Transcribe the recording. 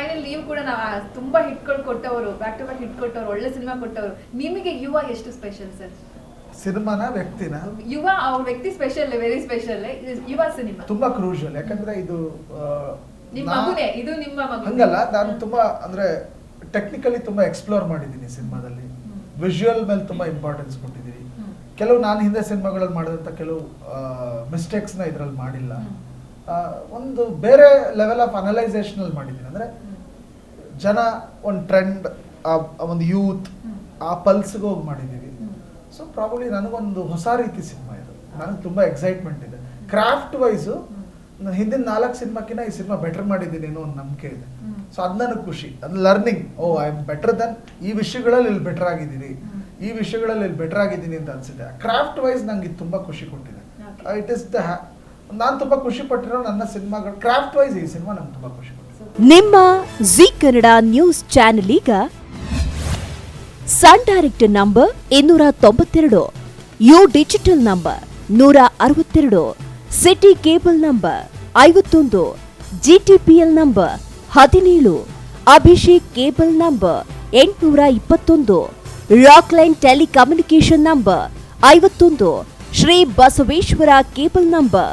Final ನೀವು ಕೂಡ ನಾವು ತುಂಬಾ ಹಿಟ್ಗಳು ಕೊಟ್ಟವರು ಬ್ಯಾಕ್ ಟು ಬ್ಯಾಕ್ ಹಿಟ್ ಕೊಟ್ಟವರು ಒಳ್ಳೆ ಸಿನಿಮಾ ಕೊಟ್ಟವರು. ನಿಮಗೆ ಯುವ ಎಷ್ಟು ಸ್ಪೆಷಲ್ ಸರ್ ಸಿನಿಮಾನ ವ್ಯಕ್ತಿನ? ಯುವ ಅವ್ರ ವ್ಯಕ್ತಿ special very special Yuva cinema. ತುಂಬಾ ಕ್ರೂಷಲ್ ಯಾಕಂದ್ರೆ ಇದು ನಿಮ್ಮ ಮಗುನೇ ಇದು ನಿಮ್ಮ ಮಗು ಹಂಗಲ್ಲ ನಾನು ತುಂಬಾ ಅಂದ್ರೆ ಟೆಕ್ನಿಕಲಿ ತುಂಬಾ ಎಕ್ಸ್ಪ್ಲೋರ್ ಮಾಡಿದ್ದೀನಿ ಸಿನಿಮಾದಲ್ಲಿ. ವಿಜುವಲ್ ಮೇಲೆ ತುಂಬಾ ಇಂಪಾರ್ಟೆನ್ಸ್ ಕೊಟ್ಟಿದ್ದೀನಿ ಕೆಲವು ನಾನು ಹಿಂದೆ ಸಿನಿಮಾಗಳಲ್ಲಿ ಮಾಡಿದಂತ ಕೆಲವು ಮಿಸ್ಟೇಕ್ಸ್ನ ಇದರಲ್ಲಿ ಮಾಡಿಲ್ಲ. ಒಂದು ಬೇರೆ ಲೆವೆಲ್ ಆಫ್ ಅನಲೈಸೇಷನ್ ಅಲ್ಲಿ ಮಾಡಿದ್ದೀನಿ ಅಂದ್ರೆ ಜನ ಒಂದು ಟ್ರೆಂಡ್ ಒಂದು ಯೂತ್. ಆ ಪಲ್ಸ್ಗೆ ಹೋಗಿ ಮಾಡಿದ್ದೀವಿ. ಸೊ ಪ್ರಾಬಬ್ಲಿ ನನಗೊಂದು ಹೊಸ ರೀತಿ ಸಿನಿಮಾ ಇದು ನನಗೆ ತುಂಬ ಎಕ್ಸೈಟ್ಮೆಂಟ್ ಇದೆ ಕ್ರಾಫ್ಟ್ ವೈಸು. ಹಿಂದಿನ ನಾಲ್ಕು ಸಿನಿಮಾಕಿನ ಈ ಸಿನಿಮಾ ಬೆಟರ್ ಮಾಡಿದ್ದೀನಿ ಅನ್ನೋ ಒಂದು ನಂಬಿಕೆ ಇದೆ. ಸೊ ಅದು ನನಗೆ ಖುಷಿ ಅದು learning oh I am better than ಈ ವಿಷಯಗಳಲ್ಲಿ ಇಲ್ಲಿ ಬೆಟರ್ ಆಗಿದ್ದೀನಿ ಈ ವಿಷಯಗಳಲ್ಲಿ ಇಲ್ಲಿ ಬೆಟರ್ ಆಗಿದ್ದೀನಿ ಅಂತ ಅನಿಸಿದೆ ಕ್ರಾಫ್ಟ್ ವೈಸ್ ನನಗೆ ಇದು ತುಂಬ ಖುಷಿ ಕೊಟ್ಟಿದೆ ಇಟ್ ಇಸ್ ದ ನಾನು ತುಂಬ ಖುಷಿ ಪಟ್ಟಿರೋ ನನ್ನ ಸಿನಿಮಾಗಳು ಕ್ರಾಫ್ಟ್ ವೈಸ್ ಈ ಸಿನಿಮಾ ನಂಗೆ ತುಂಬ ಖುಷಿ ನಿಮ್ಮ ಜಿ ಕನ್ನಡ ನ್ಯೂಸ್ ಚಾನೆಲ್ ಈಗ ಸನ್ ಡೈರೆಕ್ಟ್ ನಂಬರ್ ಇನ್ನೂರ ತೊಂಬತ್ತೆರಡು, ಯು ಡಿಜಿಟಲ್ ನಂಬರ್ ನೂರ ಅರವತ್ತೆರಡು, ಸಿಟಿ ಕೇಬಲ್ ನಂಬರ್ ಐವತ್ತೊಂದು, ಜಿಟಿಪಿಎಲ್ ನಂಬರ್ ಹದಿನೇಳು, ಅಭಿಷೇಕ್ ಕೇಬಲ್ ನಂಬರ್ ಎಂಟುನೂರ ಇಪ್ಪತ್ತೊಂದು ರಾಕ್ಲೈನ್ ಟೆಲಿಕಮ್ಯುನಿಕೇಶನ್ ನಂಬರ್ ಐವತ್ತೊಂದು, ಶ್ರೀ ಬಸವೇಶ್ವರ ಕೇಬಲ್ ನಂಬರ್